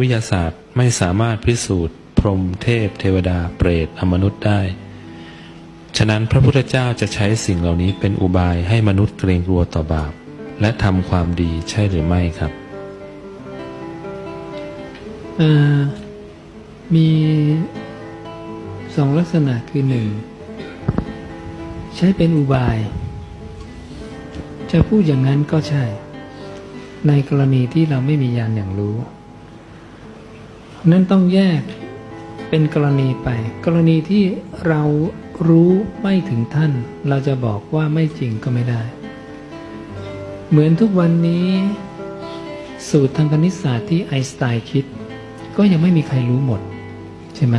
วิทยาศาสตร์ไม่สามารถพิสูจน์ พรหมเทพ เทวดาเปรตอมนุษย์ได้ ฉะนั้นพระพุทธเจ้าจะใช้สิ่งเหล่านี้เป็นอุบายให้มนุษย์เกรงกลัวต่อบาป และทำความดีใช่หรือไม่ครับมีสองลักษณะคือหนึ่งใช้เป็นอุบาย จะพูดอย่างนั้นก็ใช่ ในกรณีที่เราไม่มียานอย่างรู้ นั้นต้องแยกเป็นกรณีไป กรณีที่เรารู้ไม่ถึงท่าน เราจะบอกว่าไม่จริงก็ไม่ได้ เหมือนทุกวันนี้ สูตรทางคณิตศาสตร์ที่ไอน์สไตน์คิด ก็ยังไม่มีใครรู้หมด ใช่ไหม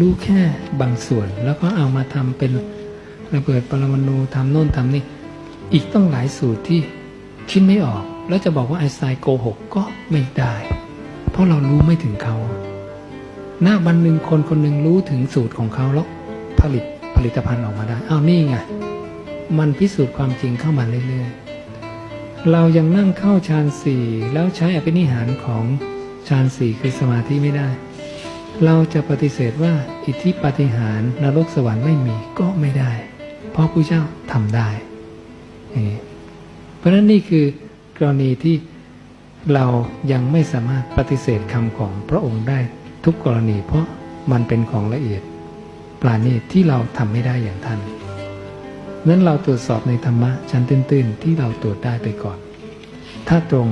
รู้แค่บางส่วน แล้วก็เอามาทำเป็นระเบิดปรมาณูทำโน่นทำนี่ อีกต้องหลายสูตรที่คิดไม่ออก แล้วจะบอกว่าไอน์สไตน์โกหกก็ไม่ได้ เพราะเรารู้ไม่ถึงเขา หน้าวันหนึ่งคนคนหนึ่งรู้ถึงสูตรของเขาแล้วผลิตผลิตภัณฑ์ออกมาได้อ้าวนี่ไง มันพิสูจน์ความจริงเข้ามาเรื่อยๆ เรายังนั่งเข้าฌานสี่แล้วใช้อภินิหารของฌานสี่คือสมาธิไม่ได้ เราจะปฏิเสธว่าอิทธิปาฏิหารย์นรกสวรรค์ไม่มีก็ไม่ได้ เพราะพระเจ้าทำได้อย่างนี้เพราะฉะนั้นนี่คือกรณีที่เรายังไม่สามารถปฏิเสธคำของพระองค์ได้ ทุกกรณี เพราะมันเป็นของละเอียดปราณีตที่เราทำไม่ได้อย่างท่านนั้นเราตรวจสอบในธรรมะชั้นตื้นๆ ที่เราตรวจได้ไปก่อน ถ้าตรง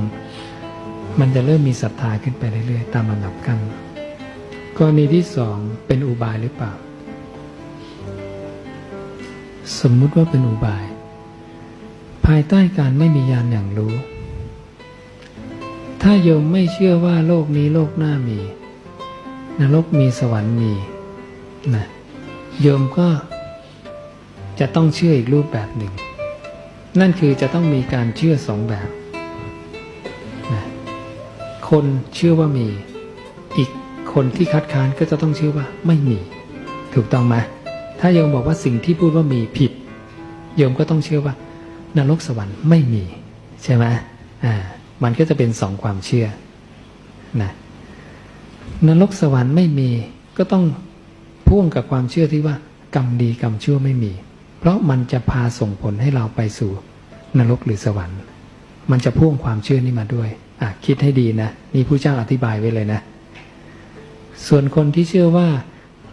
มันจะเริ่มมีศรัทธาขึ้นไปเรื่อยๆ ตามลำดับกันกรณีที่สองเป็นอุบายหรือเปล่า สมมุติว่าเป็นอุบาย ภายใต้การไม่มียานอย่างรู้ ถ้าโยมไม่เชื่อว่าโลกนี้โลกหน้ามี นรกมีสวรรค์มีนะโยมก็จะต้องเชื่ออีกรูปแบบหนึ่ง นั่นคือจะต้องมีการเชื่อสองแบบนะคนเชื่อว่ามี อีกคนที่คัดค้านก็จะต้องเชื่อว่าไม่มี ถูกต้องไหมถ้าโยมบอกว่าสิ่งที่พูดว่ามีผิด โยมก็ต้องเชื่อว่านรกสวรรค์ไม่มี ใช่ไหมอ่า มันก็จะเป็นสองความเชื่อนะ นรกสวรรค์ไม่มีก็ต้องพ่วงกับความเชื่อที่ว่ากรรมดีกรรมชั่วไม่มี เพราะมันจะพาส่งผลให้เราไปสู่นรกหรือสวรรค์ มันจะพ่วงความเชื่อนี้มาด้วยอะคิดให้ดีนะนี่ผู้เจ้าอธิบายไว้เลยนะ ส่วนคนที่เชื่อว่า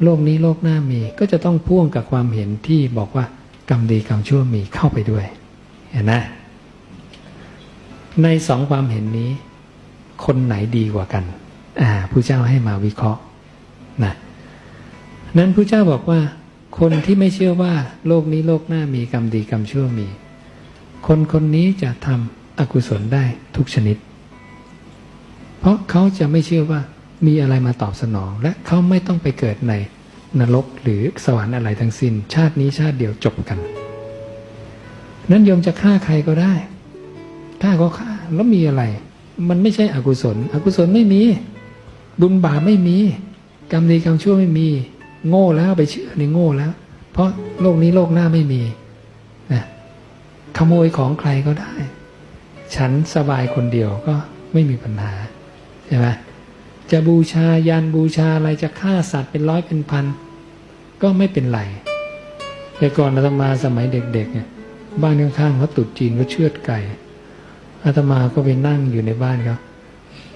โลกนี้โลกหน้ามีก็จะต้องพ่วงกับความเห็นที่บอกว่ากรรมดีกรรมชั่วมีเข้าไปด้วย เห็นนะในสองความเห็นนี้ คนไหนดีกว่ากัน อ่าผู้เจ้าให้มาวิเคราะห์นะนั้นผู้เจ้าบอกว่า คนที่ไม่เชื่อว่าโลกนี้โลกหน้ามีกรรมดีกรรมชั่วมี คนคนนี้จะทำอกุศลได้ทุกชนิด เพราะเขาจะไม่เชื่อว่ามีอะไรมาตอบสนอง และเขาไม่ต้องไปเกิดในนรกหรือสวรรค์อะไรทั้งสิน้น ชาตินี้ชาติเดียวจบกัน นั้นโยมจะฆ่าใครก็ได้ฆ่าก็ฆ่าแล้วมีอะไร มันไม่ใช่อกุศล อกุศลไม่มี บุญบาปไม่มี กรรมดีกรรมชั่วไม่มี โง่แล้วไปเชื่อในโง่แล้ว เพราะโลกนี้โลกหน้าไม่มีนะขโมยของใครก็ได้ ฉันสบายคนเดียวก็ไม่มีปัญหาใช่ไหมจะบูชายันบูชาอะไรจะฆ่าสัตว์เป็นร้อยเป็นพัน ก็ไม่เป็นไรแต่ก่อนอาตมาสมัยเด็ก ๆ เนี่ย บ้านข้างๆเขาตุดจีนก็เชือดไก่อาตมาก็ไปนั่งอยู่ในบ้านเขา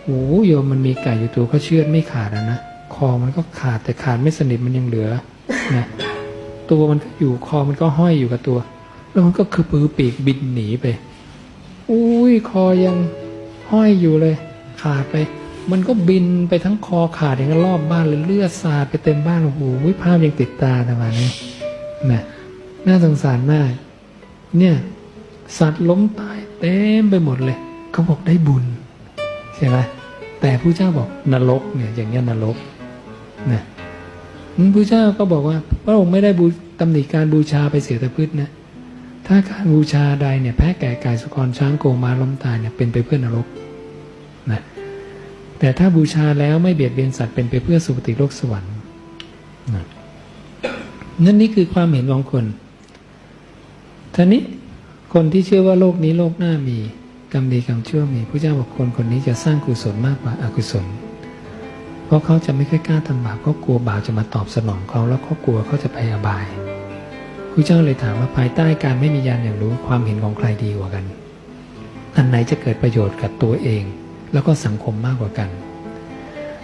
โอ้โยมมันมีไก่อยู่ตัวเขาเชือดไม่ขาดอะนะคอมันก็ขาดแต่ขาดไม่สนิทมันยังเหลือนะตัวมันก็อยู่คอมันก็ห้อยอยู่กับตัว แล้วมันก็คือปือปีกบินหนีไป อุ้ยคอยังห้อยอยู่เลย ขาดไป มันก็บินไปทั้งคอขาดอย่างนั้นรอบบ้านเลยเลือดสาดไปเต็มบ้านโอ้โหภาพยังติดตาแต่มานี้นะน่าสงสารมาก เนี่ย สัตว์ล้มตายเต็มไปหมดเลยเขาบอกได้บุญ ใช่ไหม แต่ผู้เจ้าบอกนรกเนี่ยอย่างเงี้ยนรกนะผู้เจ้าก็บอกว่าพระองค์ไม่ได้บูตำหนิการบูชาไปเสียแต่พืชนะ ถ้าการบูชาใดเนี่ยแพ้แก่กายสุกรช้างโกมาล้มตายเนี่ยเป็นไปเพื่อนรกนะแต่ถ้าบูชาแล้วไม่เบียดเบียนสัตว์เป็นไปเพื่อสุคติโลกสวรรค์นะนั่นนี่คือความเห็นของคนท่านี้คนที่เชื่อว่าโลกนี้โลกหน้ามี กรรมดีกรรมชั่วมีพระเจ้าบอกคนคนนี้จะสร้างกุศลมากกว่าอากุศล เพราะเขาจะไม่ค่อยกล้าทำบาปเขากลัวบาปจะมาตอบสนองเขาแล้วเขากลัวเขาจะไปอบายพระเจ้าเลยถามว่าภายใต้การไม่มีญาณอย่างรู้ความเห็นของใครดีกว่ากันอันไหนจะเกิดประโยชน์กับตัวเอง แล้วก็สังคมมากกว่ากัน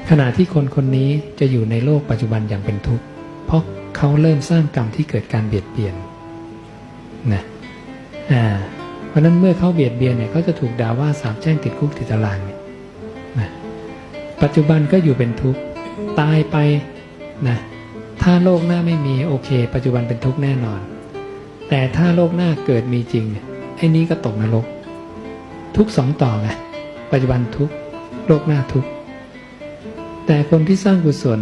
ขณะที่คนคนนี้จะอยู่ในโลกปัจจุบันอย่างเป็นทุกข์เพราะเขาเริ่มสร้างกรรมที่เกิดการเบียดเบียนนะอ่า เพราะนั้นเมื่อเขาเบียดเบียนเนี่ยเขาจะถูกด่าว่าสาปแช่งติดคุกติดตารางเนี่ยนะปัจจุบันก็อยู่เป็นทุกข์ตายไปนะถ้าโลกหน้าไม่มีโอเค ปัจจุบันเป็นทุกข์แน่นอน แต่ถ้าโลกหน้าเกิดมีจริงเนี่ยไอ้นี้ก็ตกนรก ทุกสองต่อไงปัจจุบันทุกข์โลกหน้าทุกข์แต่คนที่สร้างกุศล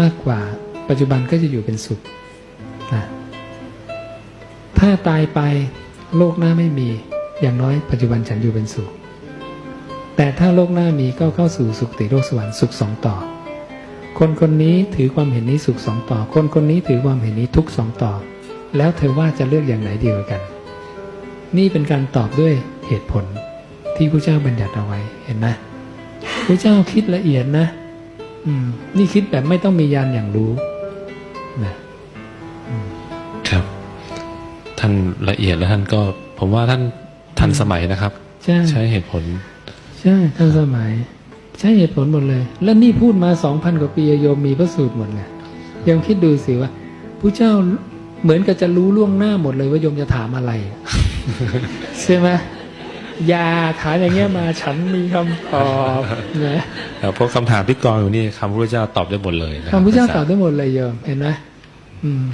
มากกว่า ปัจจุบันก็จะอยู่เป็นสุขนะถ้าตายไป โลกหน้าไม่มี อย่างน้อยปัจจุบันฉันอยู่เป็นสุข แต่ถ้าโลกหน้ามีก็เข้าสู่สุคติโลกสวรรค์สุขสองต่อ คนคนนี้ถือความเห็นนี้สุขสองต่อ คนคนนี้ถือความเห็นนี้ทุกสองต่อ แล้วเธอว่าจะเลือกอย่างไหนดีกว่ากัน นี่เป็นการตอบด้วยเหตุผลที่พระเจ้าบัญญัติเอาไว้เห็นนะพระเจ้าคิดละเอียดนะอืม นี่คิดแบบไม่ต้องมียานอย่างรู้นะครับท่านละเอียดแล้วท่านก็ ผมว่าท่านทันสมัยนะครับ ใช่ใช้เหตุผล ใช่ทันสมัย ใช่เหตุผลหมดเลย แล้วนี่พูดมาสองพันกว่าปีโยมมีพระสูตรหมดเลยโยมคิดดูสิว่าพระเจ้าเหมือนกับจะรู้ล่วงหน้าหมดเลยว่าโยมจะถามอะไรใช่ไหมอย่าถามอย่างเงี้ยมาฉันมีคำตอบนะแต่พวกคำถามที่กองอยู่นี่คำพระพุทธเจ้าตอบได้หมดเลยนะคคำรับพระเจ้าตอบได้หมดเลยโยมเห็นไหมอืม